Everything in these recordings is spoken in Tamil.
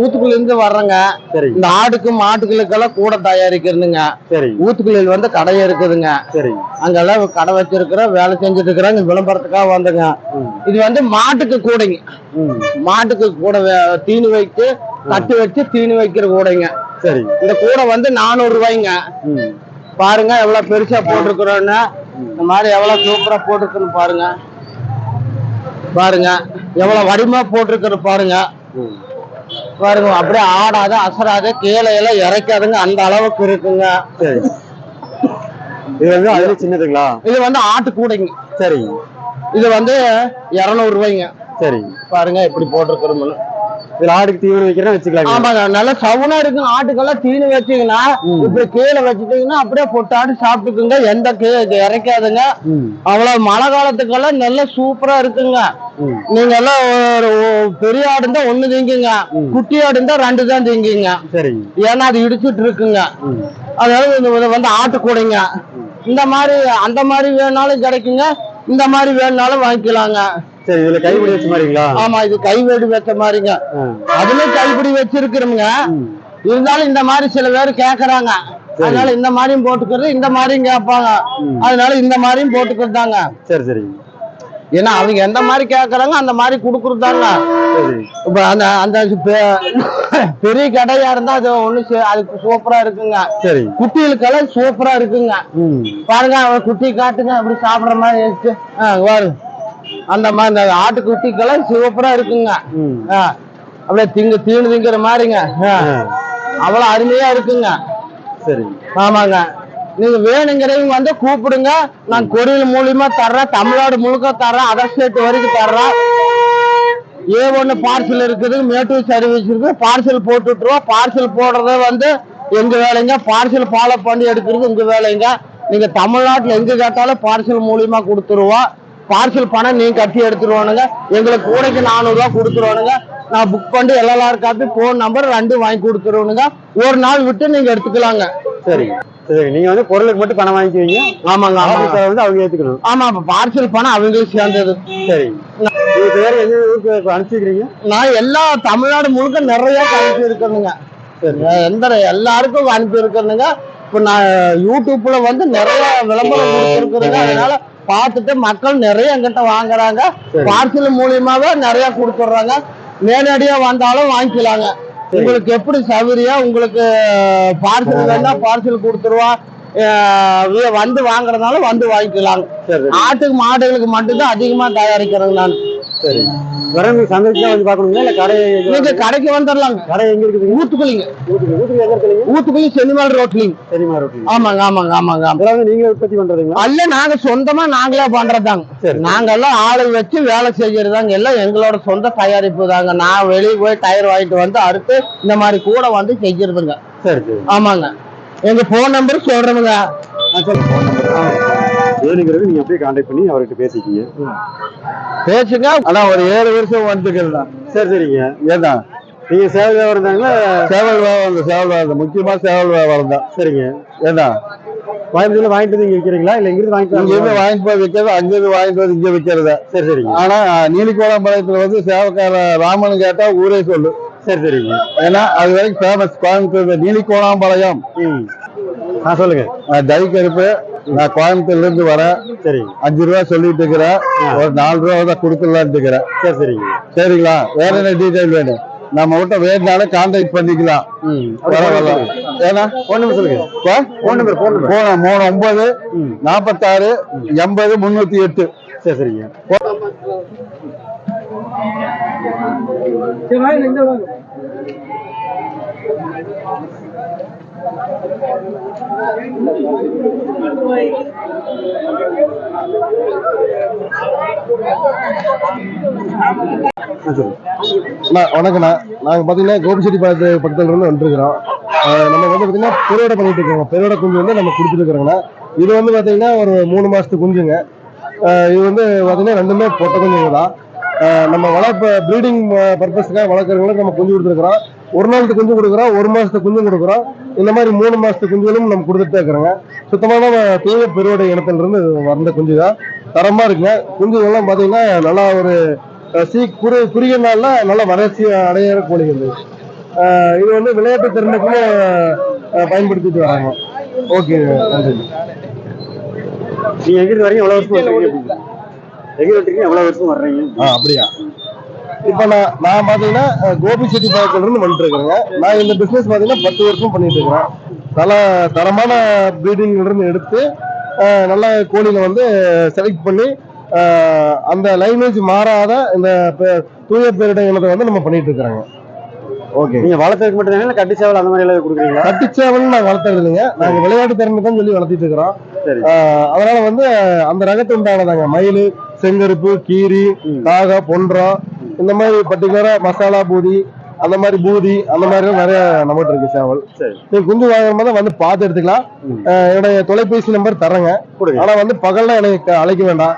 ஊத்துக்குள்ள இருந்து வர்றேங்க. சரி. இந்த ஆடுக்கு மாட்டுகளுக்கெல்லாம் கூட தயாரிக்கிறதுங்க சரி. ஊத்துக்குழியில் வந்து கடை இருக்குதுங்க. அங்கெல்லாம் கடை வச்சிருக்கிறோம் வேலை செஞ்சுட்டு இருக்கிறோம் இங்க விளம்பரத்துக்காக வந்தங்க. இது வந்து மாட்டுக்கு கூடைங்க. மாட்டுக்கு கூட தீனி வைத்து கட்டி வச்சு தீனி வைக்கிற கூடைங்க. சரி. இந்த கூடை வந்து நானூறு ரூபாய்ங்க. பாருங்க எவ்வளவு பெருசா போட்டிருக்கிறோன்னு. இந்த மாதிரி எவ்வளவு சூப்பரா போட்டிருக்குன்னு பாருங்க. பாருங்க எவ்வளவு வடிமா போட்டிருக்கிற பாருங்க. பாருங்க அப்படியே ஆடாத அசராத கீழே எல்லாம் இறைக்காதுங்க அந்த அளவுக்கு இருக்குங்க. சரி. இது வந்து அதுல சின்னதுங்களா? இது வந்து ஆட்டு கூடைங்க. சரி. இது வந்து இருநூறு ரூபாய்ங்க. சரி. பாருங்க இப்படி போட்டிருக்கிறோம்னு. இதுல ஆடுக்கு தீவனம் வைக்கிறேன் வச்சுக்கலாங்க. ஆமாங்க. நல்ல சவுனா இருக்குங்க ஆட்டுக்கெல்லாம் தீனி வச்சீங்கன்னா. இப்படி கீழே வச்சுட்டீங்கன்னா அப்படியே பொட்டாடு சாப்பிட்டுக்குங்க. எந்த இறைக்காதுங்க. அவ்வளவு மழை காலத்துக்கெல்லாம் நல்ல சூப்பரா இருக்குங்க. நீங்க எல்லாம் ஒரு பெரிய ஆடு இருந்தா ஒண்ணு திங்குங்க. குட்டி ஆடு இருந்தா ரெண்டு தான் திங்குங்க. சரி. ஏன்னா அது இடிச்சிட்டு இருக்குங்க. அதாவது வந்து ஆட்டு கூடைங்க இந்த மாதிரி அந்த மாதிரி வேணாலும் கிடைக்குங்க. இந்த மாதிரி வேணுனாலும் வாங்கிக்கலாங்க. சரி இதுல கைப்பிடி வச்ச மாதிரிங்களா? ஆமா இது கைவேடி வச்ச மாதிரிங்க. அதுலயும் கைப்பிடி வச்சிருக்கிறோமுங்க. இருந்தாலும் இந்த மாதிரி சில பேர் கேக்குறாங்க. அதனால இந்த மாதிரியும் போட்டுக்கிறது இந்த மாதிரியும் கேட்பாங்க. அதனால இந்த மாதிரியும் போட்டுக்கிறதாங்க. சரி சரி. ஏன்னா அவங்க எந்த மாதிரி கேக்குறாங்க அந்த மாதிரி கொடுக்குறதாங்க. இப்ப அந்த அந்த பெரிய கடையா இருந்தா அது ஒண்ணு அதுக்கு சூப்பரா இருக்குங்க. சரி. குட்டிகளுக்கெல்லாம் சூப்பரா இருக்குங்க. பாருங்க அவன் குட்டி காட்டுங்க அப்படி சாப்பிடுற மாதிரி அந்த மாதிரி இந்த ஆட்டு குட்டிக்கெல்லாம் சூப்பரா இருக்குங்க. அப்படியே திங்கு தீனு திங்கிற மாதிரிங்க. அவ்வளவு அருமையா இருக்குங்க. சரி. ஆமாங்க. நீங்க வேணுங்கிறவங்க வந்து கூப்பிடுங்க. நான் கொரியல் மூலியமா தர்றேன். தமிழ்நாடு முழுக்க தர்றேன். அதர் ஸ்டேட் வரைக்கும் தர்றேன். ஏ ஒன்று பார்சல் இருக்குது. மேட்டூர் சர்வீஸ் இருக்குது பார்சல் போட்டுட்ருவோம் பார்சல் போடுறத வந்து எங்க வேலைங்க? பார்சல் ஃபாலோ பண்ணி எடுக்கிறது உங்க வேலைங்க. நீங்க தமிழ்நாட்டுல எங்க கேட்டாலும் பார்சல் மூலியமா கொடுத்துருவோம். பார்சல் பணம் நீங்க கட்டி எடுத்துருவானுங்க எங்களுக்கு கூடைக்கு நானூறுரூவா கொடுத்துருவானுங்க நான் புக் பண்ணி எல்எல்ஆர் காப்பி ஃபோன் நம்பர் ரெண்டும் வாங்கி கொடுத்துருவானுங்க ஒரு நாள் விட்டு நீங்க எடுத்துக்கலாங்க சரி சரி நீங்க வந்து பொருளுக்கு மட்டும் பணம் வாங்கிக்குவீங்க ஆமாங்க ஆமாங்க வந்து அவங்க ஏத்துக்கணும் ஆமா அப்ப பார்சல் பணம் அவங்களுக்கு சேர்ந்தது சரி வேற எங்க ஊருக்கு அனுப்பிச்சிக்கிறீங்க நான் எல்லா தமிழ்நாடு முழுக்க நிறைய அனுப்பி இருக்கணுங்க எந்த எல்லாருக்கும் அனுப்பி இருக்கணுங்க இப்ப நான் யூடியூப்ல வந்து நிறைய விளம்பரம் கொடுத்துருக்குறேங்க அதனால பார்த்துட்டு மக்கள் நிறைய என்கிட்ட வாங்குறாங்க. பார்சல் மூலியமாவே நிறைய கொடுத்துட்றாங்க. நேரடியா வந்தாலும் வாங்கிக்கலாங்க. உங்களுக்கு எப்படி சௌகரியம் உங்களுக்கு பார்சல் வேணா பார்சல் கொடுத்துருவோம் வந்து வாங்குறதுனால வந்து வாங்கிக்கலாம் சரி. ஆட்டுக்கு மாடுகளுக்கு மட்டும்தான் அதிகமா தயாரிக்கிறது நான். சரி. வரவங்க சந்தைக்கு வந்து பார்க்கணுங்களா? இல்ல கடை எங்க- நீங்க கடைக்கு வந்துடலாங்க கடை எங்க இருக்குதுங்க ஊத்துக்குளிங்க ஊத்துக்கு ஊத்துக்கு எங்க இருக்குதுங்க? ஊத்துக்குளி ரோட்லிங்க ரோட்டில் ஆமாங்க ஆமாங்க ஆமாங்க ஆமாங்க. அதெல்லாம் வந்து நீங்க உற்பத்தி பண்றதுங்களா? அல்ல நாங்களே பண்றதாங்க சரி. நாங்க எல்லாம் ஆளு வச்சு வேலை செய்யறதாங்க. எல்லாம் எங்களோட சொந்த தயாரிப்பு தாங்க. நான் வெளியே போய் டயர் வாங்கிட்டு வந்து அறுத்து இந்த மாதிரி கூட வந்து செய்யறதுங்க. சரி ஆமாங்க. எங்க போன் நம்பர் சொல்றேனுங்க. ஆ சரி ஃபோன் நம்பர் வேணுங்கிறது நீங்க அப்படியே கான்டாக்ட் பண்ணி அவர்கிட்ட பேசிக்கிங்க. பேசுங்க. ஆனா ஒரு ஏழு வருஷம் வந்துக்கிறதா சரி சரிங்க. ஏதா நீங்க சேவை வியாபாரம் இருந்தாங்களா சேவல் வியாபாரம் சேவல் வியாபாரம் முக்கியமா சேவல் வியாபாரம் தான். சரிங்க. ஏதா கோயம்புத்தூர்ல வாங்கிட்டு வந்து இங்க விற்கிறீங்களா இல்ல இங்கிருந்து வாங்கிட்டு இங்க இருந்து வரீங்களா? வாங்கிட்டு போய் விற்கிறது அங்கிருந்து வாங்கிட்டு வந்து இங்க விற்கிறத சரி சரிங்க. ஆனா நீலிக்கோளம்பாளையத்துல வந்து சேவக்கார ராமன் கேட்டா ஊரே சொல்லு. சரி சரிங்க. ஏன்னா அது வரைக்கும் ஃபேமஸ் கோயம்புத்தூர் நீலிக்கோளாம்பாளையம். ம். ஆ சொல்லுங்க. டை கருப்பு நான் கோயம்புத்தூர்ல இருந்து வரேன். சரி. அஞ்சு ரூபா சொல்லிட்டு இருக்கிறேன். ஒரு நாலு ரூபா தான் கொடுத்துடலான்னு இருக்கிறேன். சரி சரிங்க சரிங்களா? வேற என்ன டீடைல் வேணும்? நம்ம கிட்ட வேணுனாலும் கான்டாக்ட் பண்ணிக்கலாம். வரலாம் ஏன்னா? ஃபோன் நம்பர் சொல்லுங்க ஃபோன் நம்பர் ஃபோன் நம்பர் போன மூணு ஒன்பது நாற்பத்தாறு எண்பது முன்னூத்தி எட்டு. சரி சரிங்க. ஆ சொல்லுங்க அண்ணா வணக்கண்ணா நாங்கள் பார்த்தீங்கன்னா கோபிச்செட்டிப்பாளையத்து பக்கத்துல இருந்து வந்துருக்கிறோம். நம்ம வந்து பார்த்தீங்கன்னா பெருவடை பண்ணிட்டு இருக்கோம். பெருவடை குஞ்சு வந்து நம்ம கொடுத்துருக்குறோங்கண்ணா. இது வந்து பார்த்தீங்கன்னா ஒரு மூணு மாசத்து குஞ்சுங்க. ஆஹ் இது வந்து பார்த்தீங்கன்னா ரெண்டுமே பொட்டை குஞ்சுங்க தான். நம்ம வளர்ப்பு ப்ரீடிங் பர்பஸ்க்காக வளர்க்குறவங்களுக்கு நம்ம குஞ்சு கொடுத்துருக்குறோம். ஒரு நாளுக்கு குஞ்சு கொடுக்குறோம் ஒரு மாதத்துக்கு குஞ்சு கொடுக்குறோம். இந்த மாதிரி மூணு மாதத்துக்கு குஞ்சுகளும் நம்ம கொடுத்துட்டே இருக்கிறோங்க. சுத்தமான தூய பெருவடை இனத்திலிருந்து வந்த குஞ்சு தான் தரமாக இருக்குங்க. குஞ்சுகள்லாம் பார்த்தீங்கன்னா நல்லா ஒரு சீ குறு குறுகிய நாளில் நல்லா வளர்ச்சி அடையிற கோழிகள். இது. வந்து விளையாட்டு திறனுக்கும் பயன்படுத்திட்டு வராங்க. ஓகே நன்றி. நீங்கள் எங்கிட்டு வரீங்க எவ்வளோ வருஷம் இருக்கீங்க எவ்வளவு வருஷம் வர்றீங்க? ஆ அப்படியா. இப்போ நான் நான் பார்த்தீங்கன்னா கோபி செட்டி பாக்கத்துல இருந்து வந்துட்டு இருக்கிறேங்க நான் இந்த பிசினஸ் பார்த்தீங்கன்னா பத்து வருஷம் பண்ணிட்டு இருக்கிறேன் நல்ல தரமான ப்ரீடிங்ல இருந்து எடுத்து நல்ல கோழிகளை வந்து செலக்ட் பண்ணி அந்த லைனேஜ் மாறாத இந்த தூய பேரிட இனத்தை வந்து நம்ம பண்ணிட்டு இருக்கிறாங்க ஓகே. நீங்க வளர்த்ததுக்கு மட்டும் தானே கட்டி சேவல் அந்த மாதிரி எல்லாம் கொடுக்குறீங்களா? கட்டிச்சேவல் நாங்கள் வளர்த்துறது இல்லைங்க. நாங்கள் விளையாட்டு திறமை தான் சொல்லி வளர்த்திட்டு இருக்கிறோம் அதனால வந்து அந்த ரகத்து உண்டானதாங்க மயில் செங்கருப்பு கீரி. காகா பொன்றம் இந்த மாதிரி பர்டிகுலரா மசாலா பூதி அந்த மாதிரி பூதி அந்த மாதிரி நிறைய நம்மகிட்ட இருக்கு சேவல். சரி. நீங்க குஞ்சு வாங்குற மாதிரி வந்து பார்த்து எடுத்துக்கலாம். என்னுடைய தொலைபேசி நம்பர் தரேங்க ஆனா வந்து பகல்ல எனக்கு அழைக்க வேண்டாம்.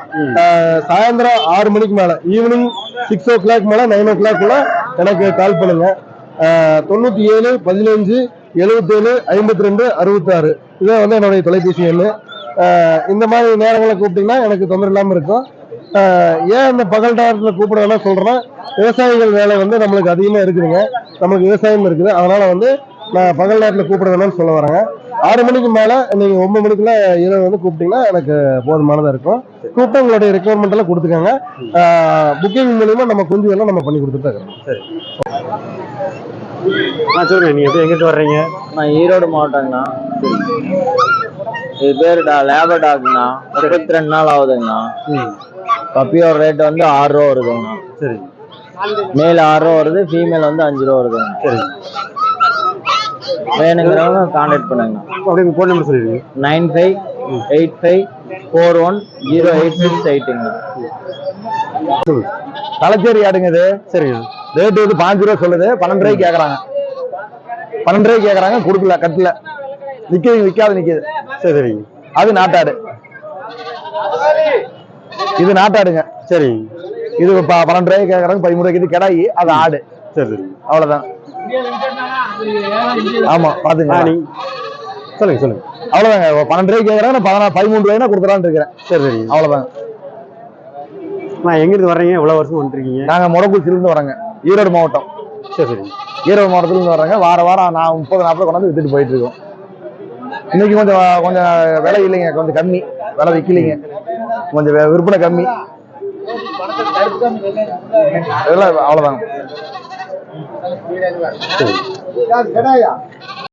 சாயந்தரம் ஆறு மணிக்கு மேல ஈவினிங் சிக்ஸ் ஓ கிளாக் மேல நைன் ஓ கிளாக் எனக்கு கால் பண்ணுங்க. தொண்ணூத்தி ஏழு பதினஞ்சு எழுபத்தேழு ஐம்பத்தி ரெண்டு அறுபத்தாறு. இதான் வந்து என்னுடைய தொலைபேசி எண்ணு. இந்த மாதிரி நேரங்களை கூப்பிட்டீங்கன்னா எனக்கு தொந்தரவு இல்லாம இருக்கும். ஏன் இந்த பகல் நேரத்தில் கூப்பிட வேணாம் சொல்றேன்னா விவசாயிகள் வேலை வந்து நம்மளுக்கு அதிகமா இருக்குதுங்க. நம்மளுக்கு விவசாயம் இருக்குது. அதனால வந்து நான் பகல் நேரத்தில் கூப்பிட வேணாம்னு சொல்ல வரேங்க. ஆறு மணிக்கு மேல நீங்க ஒன்பது மணிக்குள்ள இரவு வந்து கூப்பிட்டீங்கன்னா எனக்கு போதுமானதா இருக்கும். கூப்பிட்டு உங்களுடைய ரெக்குவயர்மெண்ட் எல்லாம் கொடுத்துக்கோங்க. புக்கிங் மூலியமா நம்ம குஞ்சு எல்லாம் நம்ம பண்ணி கொடுத்துட்டு தான் இருக்கோம் ஆ சொல்லுங்க. நீங்க எப்படி எங்கிட்டு வர்றீங்க? நான் ஈரோடு மாவட்டங்கண்ணா இது பேர் டா லேபர் டாக்ண்ணா முப்பத்தி ரெண்டு நாள் ஆகுதுங்கண்ணா. பப்பியோட ரேட் வந்து ஆறு ரூபா வருதுங்கண்ணா. சரி. மேல் ஆறு ரூபா வருது ஃபீமேல் வந்து அஞ்சு ரூபா வருதுங்க சரி. வேணுங்கிறவங்க கான்டாக்ட் பண்ணுங்கண்ணா. அப்படியே ஃபோன் நம்பர் சொல்லிடுங்க. Nine five eight five four one zero eight six எயிட்டுங்கண்ணா Thalassery ஆடுங்க இது? சரிங்க ரேட் வந்து பாஞ்சு ரூபா சொல்லுது. பன்னெண்டு ரூபாய்க்கு கேக்குறாங்க. பன்னெண்டு ரூபாய்க்கு கேக்குறாங்க கொடுக்கல கட்டல. நிக்குது நிக்காது நிக்குது. சரி. அது நாட்டாடு. இது நாட்டாடுங்க. சரி. இது பன்னெண்டு ரூபாய்க்கு கேக்குறாங்க பதிமூணு ரூபாய்க்கு இது கிடாயி அது ஆடு. சரி சரி. அவ்வளவுதான். ஆமா பாத்துங்க சொல்லுங்க சொல்லுங்க. அவ்வளவுதாங்க. பன்னெண்டு ரூபாய்க்கு கேக்குறாங்க நான் பதினா பதிமூணு ரூபாய்னா கொடுத்துலான்னு இருக்கிறேன். சரி சரிங்க அவ்வளவுதான். நான் எங்கிருந்து வர்றீங்க? எவ்வளவு வருஷம் வந்துருக்கீங்க. நாங்க முடக்குச்சில இருந்து வரோங்க ஈரோடு மாவட்டம். சரி சரி. ஈரோடு மாவட்டத்துல இருந்து வர்றாங்க. வார வாரம் நான் முப்பது நாற்பது கொண்டாந்து வித்துட்டு போயிட்டு இருக்கோம். இன்னைக்கு கொஞ்சம் கொஞ்சம் விலை இல்லைங்க கொஞ்சம் கம்மி. விலை விற்கலைங்க. கொஞ்சம் விற்பனை கம்மி. இதெல்லாம் அவ்வளோதாங்க சரி.